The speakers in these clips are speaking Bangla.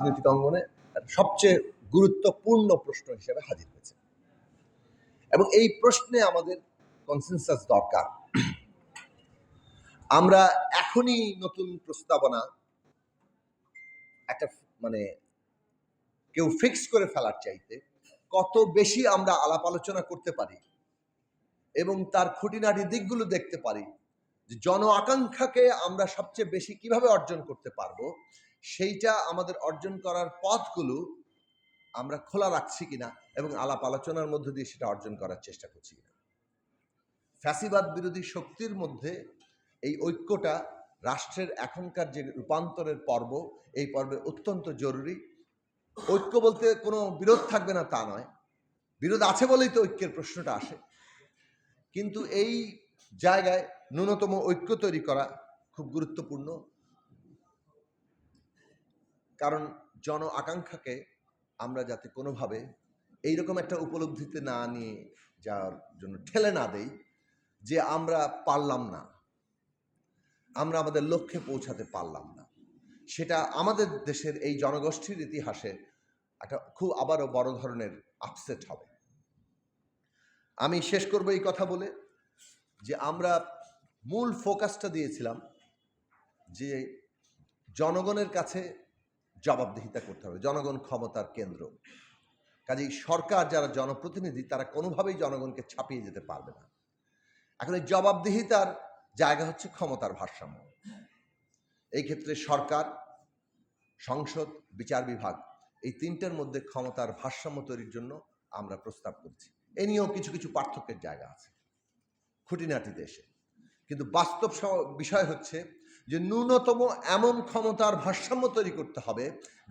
রাজনৈতিক অঙ্গনে সবচেয়ে গুরুত্বপূর্ণ প্রশ্ন হিসেবে হাজির হয়েছে। এবং এই প্রশ্নে আমাদের কনসেনসাস দরকার। আমরা এখনই নতুন প্রস্তাবনা একটা মানে কেউ ফিক্স করে ফেলার চাইতে কত বেশি আমরা আলাপ আলোচনা করতে পারি এবং তার খুঁটিনাটি দিকগুলো দেখতে পারি যে জন আকাঙ্ক্ষাকে আমরা সবচেয়ে বেশি কীভাবে অর্জন করতে পারব সেইটা আমাদের অর্জন করার পথগুলো আমরা খোলা রাখছি কিনা এবং আলাপ আলোচনার মধ্য দিয়ে সেটা অর্জন করার চেষ্টা করছি কিনা। ফ্যাসিবাদ বিরোধী শক্তির মধ্যে এই ঐক্যটা রাষ্ট্রের এখনকার যে রূপান্তরের পর্ব, এই পর্বে অত্যন্ত জরুরি। ঐক্য বলতে কোনো বিরোধ থাকবে না তা নয়। বিরোধ আছে বলেই তো ঐক্যের প্রশ্নটা আসে। কিন্তু এই জায়গায় ন্যূনতম ঐক্য তৈরি করা খুব গুরুত্বপূর্ণ। কারণ জন আকাঙ্ক্ষাকে আমরা যাতে কোনোভাবে এইরকম একটা উপলব্ধিতে না নিয়ে যাওয়ার জন্য ঠেলে না দেই যে আমরা পারলাম না। আমরা আমাদের লক্ষ্যে পৌঁছাতে পারলাম না। সেটা আমাদের দেশের এই জনগোষ্ঠীর ইতিহাসে একটা খুব আবারও বড় ধরনের আপসেট হবে। আমি শেষ করব এই কথা বলে যে আমরা মূল ফোকাসটা দিয়েছিলাম যে জনগণের কাছে জবাবদিহিতা করতে হবে, জনগণ ক্ষমতার কেন্দ্র। কাজেই সরকার যারা জনপ্রতিনিধি, তারা কোনোভাবেই জনগণকে ছাপিয়ে যেতে পারবে না। এখন এই জবাবদিহিতার জায়গা হচ্ছে ক্ষমতার ভারসাম্য। এই ক্ষেত্রে সরকার, সংসদ, বিচার বিভাগ এই তিনটার মধ্যে ক্ষমতার ভারসাম্য তৈরির জন্য আমরা প্রস্তাব করছি। এ নিয়েও কিছু কিছু পার্থক্যের জায়গা আছে। খুঁটিনাটি দেশে। কিন্তু বাস্তব বিষয় হচ্ছে যে ন্যূনতম এমন ক্ষমতার ভারসাম্য তৈরি করতে হবে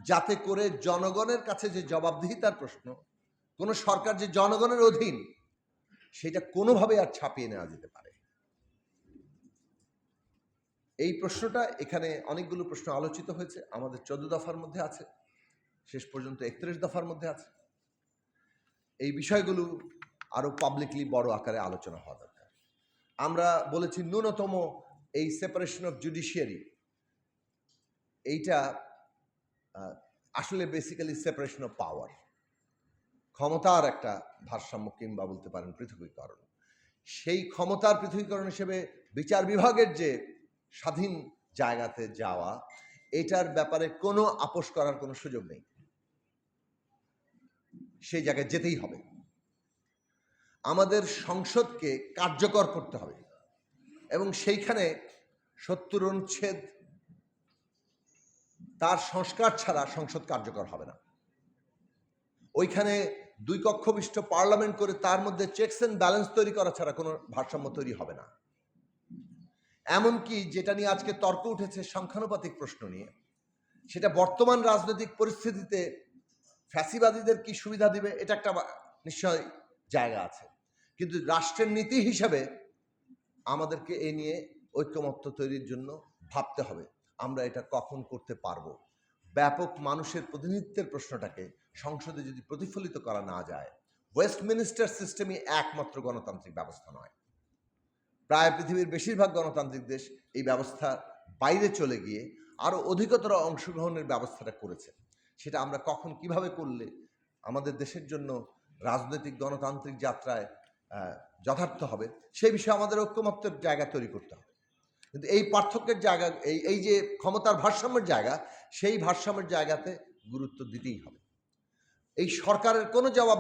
যাতে করে জনগণের কাছে যে জবাবদিহিতার প্রশ্ন, কোনো সরকার যে জনগণের অধীন, সেটা কোনোভাবে আর ছাপিয়ে নেওয়া যেতে পারে। এই প্রশ্নটা এখানে অনেকগুলো প্রশ্ন আলোচিত হয়েছে, আমাদের চোদ্দ দফার মধ্যে আছে, শেষ পর্যন্ত একত্রিশ দফার মধ্যে আছে। এই বিষয়গুলো আরও পাবলিকলি বড় আকারে আলোচনা হওয়া দরকার। আমরা বলেছি ন্যূনতম এই সেপারেশন অফ জুডিশিয়ারি এইটা আসলে বেসিক্যালি সেপারেশন অফ পাওয়ার ক্ষমতার একটা ভারসাম্য কিংবা বলতে পারেন পৃথকীকরণ। সেই ক্ষমতার পৃথকীকরণ হিসেবে বিচার বিভাগের যে স্বাধীন জায়গাতে যাওয়া, এটার ব্যাপারে কোনো আপোষ করার কোনো সুযোগ নেই। সেই জায়গায় যেতেই হবে। আমাদের সংসদকে কার্যকর করতে হবে। এবং সেইখানে সত্তর অনুচ্ছেদ তার সংস্কার ছাড়া সংসদ কার্যকর হবে না। ওইখানে দুই কক্ষ বিশিষ্ট পার্লামেন্ট করে তার মধ্যে চেকস অ্যান্ড ব্যালেন্স তৈরি করা ছাড়া কোনো ভারসাম্য তৈরি হবে না। এমনকি যেটা নিয়ে আজকে তর্ক উঠেছে সংখ্যানুপাতিক প্রশ্ন নিয়ে, সেটা বর্তমান রাজনৈতিক পরিস্থিতিতে ফ্যাসিবাদীদের কি সুবিধা দিবে, এটা একটা নিশ্চয় জায়গা আছে। কিন্তু রাষ্ট্রের নীতি হিসাবে আমাদেরকে এ নিয়ে ঐক্যমত্য তৈরির জন্য ভাবতে হবে। আমরা এটা কখন করতে পারব? ব্যাপক মানুষের প্রতিনিধিত্বের প্রশ্নটাকে সংসদে যদি প্রতিফলিত করা না যায় ওয়েস্টমিনিস্টার সিস্টেমই একমাত্র গণতান্ত্রিক ব্যবস্থা নয়। প্রায় পৃথিবীর বেশিরভাগ গণতান্ত্রিক দেশ এই ব্যবস্থার বাইরে চলে গিয়ে আরও অধিকতর অংশগ্রহণের ব্যবস্থাটা করেছে। সেটা আমরা কখন কীভাবে করলে আমাদের দেশের জন্য রাজনৈতিক গণতান্ত্রিক যাত্রায় যথার্থ হবে। সেই বিষয়ে আমাদের ঐক্যমত্যের জায়গা তৈরি করতে হবে। কিন্তু এই পার্থক্যের জায়গা, এই এই যে ক্ষমতার ভারসাম্যের জায়গা, সেই ভারসাম্যের জায়গাতে গুরুত্ব দিতেই হবে। এই সরকারের কোনো জবাব